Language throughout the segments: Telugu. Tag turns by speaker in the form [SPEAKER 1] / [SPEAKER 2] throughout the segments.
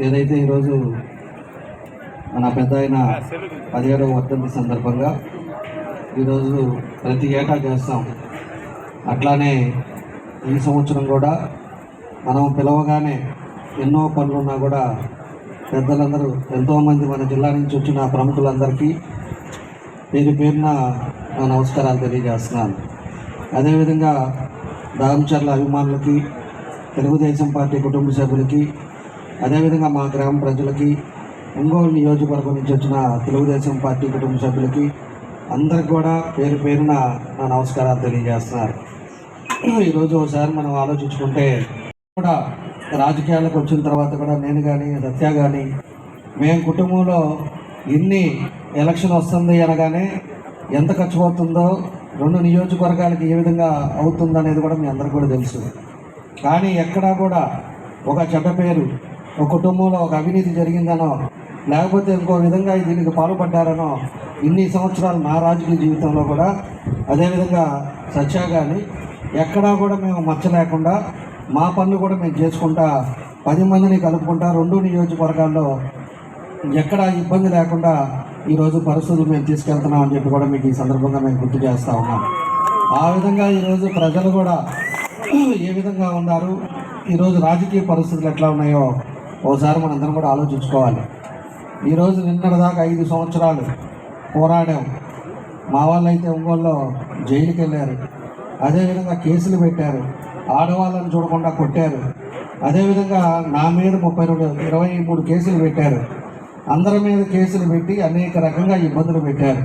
[SPEAKER 1] ఏదైతే ఈరోజు మన పెద్ద ఆయన పదిహేడవ వర్ధంతి సందర్భంగా ఈరోజు ప్రతి ఏటా చేస్తాం. అట్లానే ఈ సంవత్సరం కూడా మనం పిలవగానే ఎన్నో పనులున్నా కూడా పెద్దలందరూ ఎంతోమంది మన జిల్లా నుంచి వచ్చిన ప్రముఖులందరికీ పేరు పేరున నా నమస్కారాలు తెలియజేస్తున్నాను. అదేవిధంగా దామచర్ల అభిమానులకి తెలుగుదేశం పార్టీ కుటుంబ సభ్యులకి అదేవిధంగా మా గ్రామ ప్రజలకి ఒంగోలు నియోజకవర్గం నుంచి వచ్చిన తెలుగుదేశం పార్టీ కుటుంబ సభ్యులకి అందరికి కూడా పేరు పేరున నా నమస్కారాలు తెలియజేస్తున్నారు. ఈరోజు ఒకసారి మనం ఆలోచించుకుంటే కూడా రాజకీయాలకు వచ్చిన తర్వాత కూడా నేను కానీ సత్య కానీ మేము కుటుంబంలో ఇన్ని ఎలక్షన్ వస్తుంది అనగానే ఎంత ఖర్చు అవుతుందో రెండు నియోజకవర్గాలకి ఏ విధంగా అవుతుందనేది కూడా మీ అందరికీ కూడా తెలుసు. కానీ ఎక్కడా కూడా ఒక చెడ్డ పేరు ఒక కుటుంబంలో ఒక అవినీతి జరిగిందనో లేకపోతే ఇంకో విధంగా దీనికి పాల్పడ్డారనో ఇన్ని సంవత్సరాలు నా రాజకీయ జీవితంలో కూడా అదేవిధంగా సత్య కానీ ఎక్కడా కూడా మేము మచ్చ లేకుండా మా పనులు కూడా మేము చేసుకుంటా పది మందిని కలుపుకుంటా రెండు నియోజకవర్గాల్లో ఎక్కడా ఇబ్బంది లేకుండా ఈరోజు పరిస్థితులు మేము తీసుకెళ్తున్నాం అని చెప్పి కూడా మీకు ఈ సందర్భంగా మేము గుర్తు చేస్తూ ఉన్నాం. ఆ విధంగా ఈరోజు ప్రజలు కూడా ఏ విధంగా ఉన్నారు? ఈరోజు రాజకీయ పరిస్థితులు ఎట్లా ఉన్నాయో ఓసారి మనందరం కూడా ఆలోచించుకోవాలి. ఈరోజు నిన్నటిదాకా ఐదు సంవత్సరాలు పోరాడాం. మా వాళ్ళైతే అయితే ఒంగోలులో జైలుకి వెళ్ళారు అదేవిధంగా కేసులు పెట్టారు. ఆడవాళ్ళని చూడకుండా కొట్టారు. అదేవిధంగా నా మీద ముప్పై రెండు ఇరవై మూడు కేసులు పెట్టారు. అందరి మీద కేసులు పెట్టి అనేక రకంగా ఇబ్బందులు పెట్టారు.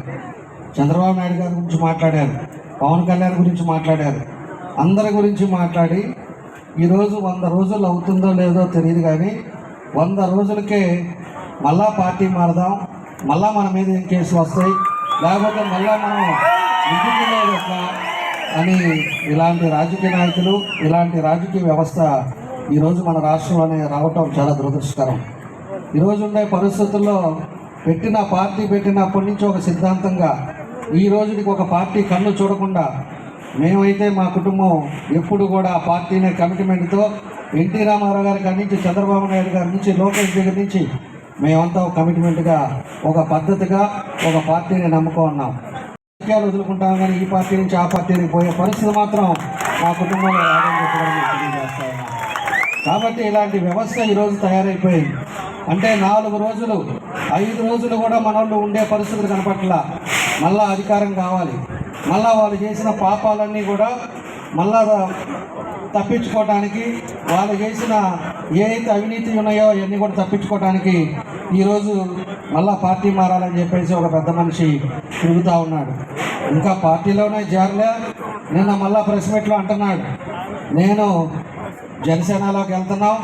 [SPEAKER 1] చంద్రబాబు నాయుడు గారి గురించి మాట్లాడారు. పవన్ కళ్యాణ్ గురించి మాట్లాడారు. అందరి గురించి మాట్లాడి ఈరోజు వంద రోజులు అవుతుందో లేదో తెలియదు కానీ వంద రోజులకే మళ్ళా పార్టీ మారదాం. మళ్ళా మన మీద ఏం కేసులు వస్తాయి? లేకపోతే మళ్ళా మనం ఇంటికి అని ఇలాంటి రాజకీయ నాయకులు ఇలాంటి రాజకీయ వ్యవస్థ ఈరోజు మన రాష్ట్రంలోనే రావటం చాలా దురదృష్టకరం. ఈరోజు ఉండే పరిస్థితుల్లో పెట్టిన పార్టీ పెట్టినప్పటి నుంచి ఒక సిద్ధాంతంగా ఈ రోజుకి ఒక పార్టీ కన్ను చూడకుండా మేమైతే మా కుటుంబం ఎప్పుడు కూడా పార్టీనే కమిట్మెంట్తో ఎన్టీ రామారావు గారి కాడి నుంచి చంద్రబాబు నాయుడు గారి నుంచి లోకేష్ దగ్గర నుంచి మేమంతా ఒక కమిట్మెంట్గా ఒక పద్ధతిగా ఒక పార్టీని నమ్ముకున్నాం రాజకీయాలు వదులుకుంటాం కానీ ఈ పార్టీ నుంచి ఆ పార్టీకి పోయే పరిస్థితి మాత్రం మా కుటుంబంలో రాదని కాబట్టి ఇలాంటి వ్యవస్థ ఈరోజు తయారైపోయింది. అంటే నాలుగు రోజులు ఐదు రోజులు కూడా మన ఉండే పరిస్థితులు కనపట్ల మళ్ళా అధికారం కావాలి. మళ్ళా వాళ్ళు చేసిన పాపాలన్నీ కూడా మళ్ళా తప్పించుకోవడానికి వాళ్ళు చేసిన ఏదైతే అవినీతి ఉన్నాయో అవన్నీ కూడా తప్పించుకోవడానికి ఈరోజు మళ్ళా పార్టీ మారాలని చెప్పేసి ఒక పెద్ద మనిషి తిరుగుతూ ఉన్నాడు. ఇంకా పార్టీలోనే చేరలే. నిన్న మళ్ళా ప్రెస్ మీట్లో అంటున్నాడు. నేను జనసేనలోకి వెళ్తున్నాం.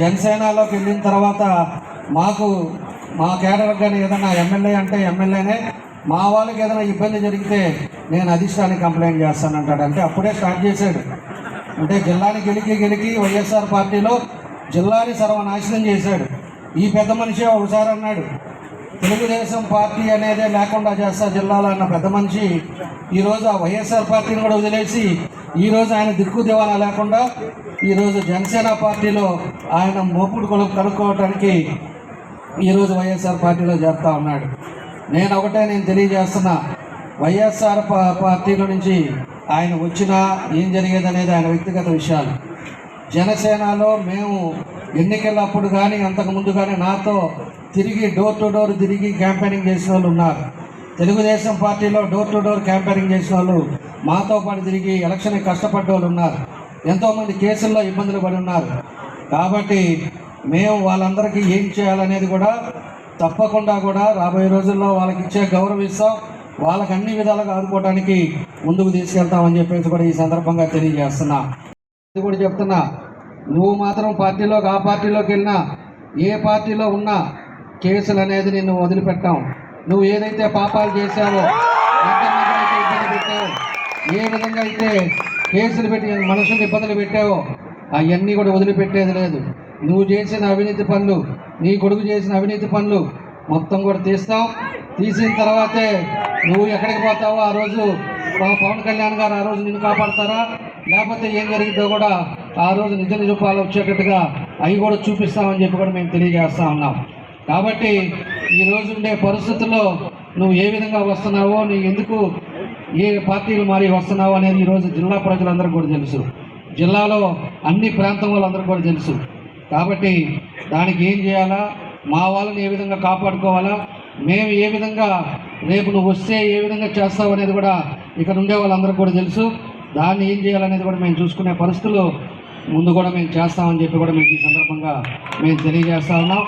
[SPEAKER 1] జనసేనలోకి వెళ్ళిన తర్వాత మాకు మా కేడర్ కానీ ఏదైనా ఎమ్మెల్యే అంటే ఎమ్మెల్యేనే మా వాళ్ళకి ఏదైనా ఇబ్బంది జరిగితే నేను అధిష్టానికి కంప్లైంట్ చేస్తానంటాడు అంటే అప్పుడే స్టార్ట్ చేశాడు. అంటే జిల్లాని గెలికి గెలికి వైఎస్ఆర్ పార్టీలో జిల్లాని సర్వనాశనం చేశాడు. ఈ పెద్ద మనిషి ఒకసారి అన్నాడు తెలుగుదేశం పార్టీ అనేదే లేకుండా చేస్తా జిల్లాలో అన్న పెద్ద మనిషి ఈరోజు ఆ వైఎస్ఆర్ పార్టీని కూడా వదిలేసి ఈరోజు ఆయన దిక్కు దివాణా లేకుండా ఈరోజు జనసేన పార్టీలో ఆయన మోపుడు కొలుపు కనుక్కోవటానికి ఈరోజు వైఎస్ఆర్ పార్టీలో చేరుతా ఉన్నాడు. నేను ఒకటే నేను తెలియజేస్తున్నా. వైఎస్ఆర్ పార్టీలో నుంచి ఆయన వచ్చినా ఏం జరిగేది అనేది ఆయన వ్యక్తిగత విషయాలు. జనసేనలో మేము ఎన్నికలప్పుడు కానీ అంతకుముందు కానీ నాతో తిరిగి డోర్ టు డోర్ తిరిగి క్యాంపెయినింగ్ చేసిన వాళ్ళు ఉన్నారు. తెలుగుదేశం పార్టీలో డోర్ టు డోర్ క్యాంపెయినింగ్ చేసిన వాళ్ళు మాతో పాటు తిరిగి ఎలక్షన్ కష్టపడ్డ వాళ్ళు ఉన్నారు. ఎంతోమంది కేసుల్లో ఇబ్బందులు పడి ఉన్నారు. కాబట్టి మేము వాళ్ళందరికీ ఏం చేయాలనేది కూడా తప్పకుండా కూడా రాబోయే రోజుల్లో వాళ్ళకి ఇచ్చే గౌరవం ఇస్తాం వాళ్ళకి అన్ని విధాలుగా ఆదుకోవడానికి ముందుకు తీసుకెళ్తామని చెప్పేసి కూడా ఈ సందర్భంగా తెలియజేస్తున్నా. ఇది కూడా చెప్తున్నా నువ్వు మాత్రం పార్టీలోకి ఆ పార్టీలోకి వెళ్ళినా ఏ పార్టీలో ఉన్నా కేసులు అనేది నిన్ను వదిలిపెట్టాం. నువ్వు ఏదైతే పాపాలు చేశావో ఇబ్బంది పెట్టావో ఏ విధంగా అయితే కేసులు పెట్టి మనుషులు ఇబ్బందులు పెట్టావో అవన్నీ కూడా వదిలిపెట్టేది లేదు. నువ్వు చేసిన అవినీతి పనులు నీ కొడుకు చేసిన అవినీతి పనులు మొత్తం కూడా తీస్తాం. తీసిన తర్వాతే నువ్వు ఎక్కడికి పోతావో ఆ రోజు మా పవన్ కళ్యాణ్ గారు ఆ రోజు నిన్ను కాపాడతారా? లేకపోతే ఏం జరిగిద్దో కూడా ఆ రోజు నిజ నిరూపాలు వచ్చేటట్టుగా అవి కూడా చూపిస్తామని చెప్పి కూడా మేము తెలియజేస్తా ఉన్నాం. కాబట్టి ఈ ఉండే పరిస్థితుల్లో నువ్వు ఏ విధంగా వస్తున్నావో నీ ఎందుకు ఏ పార్టీలు మారి వస్తున్నావో అనేది ఈరోజు జిల్లా ప్రజలందరికీ కూడా తెలుసు. జిల్లాలో అన్ని ప్రాంతం వాళ్ళందరికీ కూడా తెలుసు. కాబట్టి దానికి ఏం చేయాలా? మా వాళ్ళని ఏ విధంగా కాపాడుకోవాలా? మేము ఏ విధంగా రేపు నువ్వు వస్తే ఏ విధంగా చేస్తావు అనేది కూడా ఇక్కడ ఉండే వాళ్ళందరికీ కూడా తెలుసు. దాన్ని ఏం చేయాలనేది కూడా మేము చూసుకునే పరిస్థితులు ముందు కూడా మేము చేస్తామని చెప్పి కూడా మీకు ఈ సందర్భంగా మేము తెలియజేస్తా ఉన్నాం.